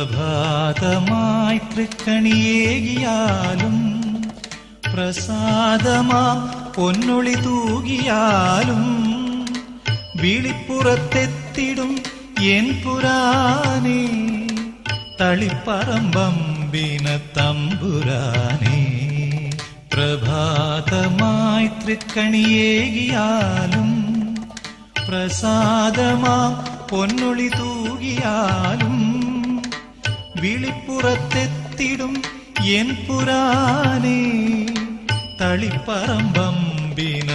പ്രഭാതമായി തൃക്കണിയേകിയാലും പ്രസാദമാ പൊന്നൊളി തൂകിയാലും വിളിപ്പുറത്തെത്തിടും N പുരാനേ തളിപ്പറമ്പമ്പിന തമ്പുരാനേ. പ്രഭാതമായി തൃക്കണിയേകിയാലും പ്രസാദമാ പൊന്നൊളി തൂകിയാലും വിളിപ്പുറത്തെത്തിടും N പുരാനേ തളിപ്പറമ്പമ്പിന തമ്പുരാനേ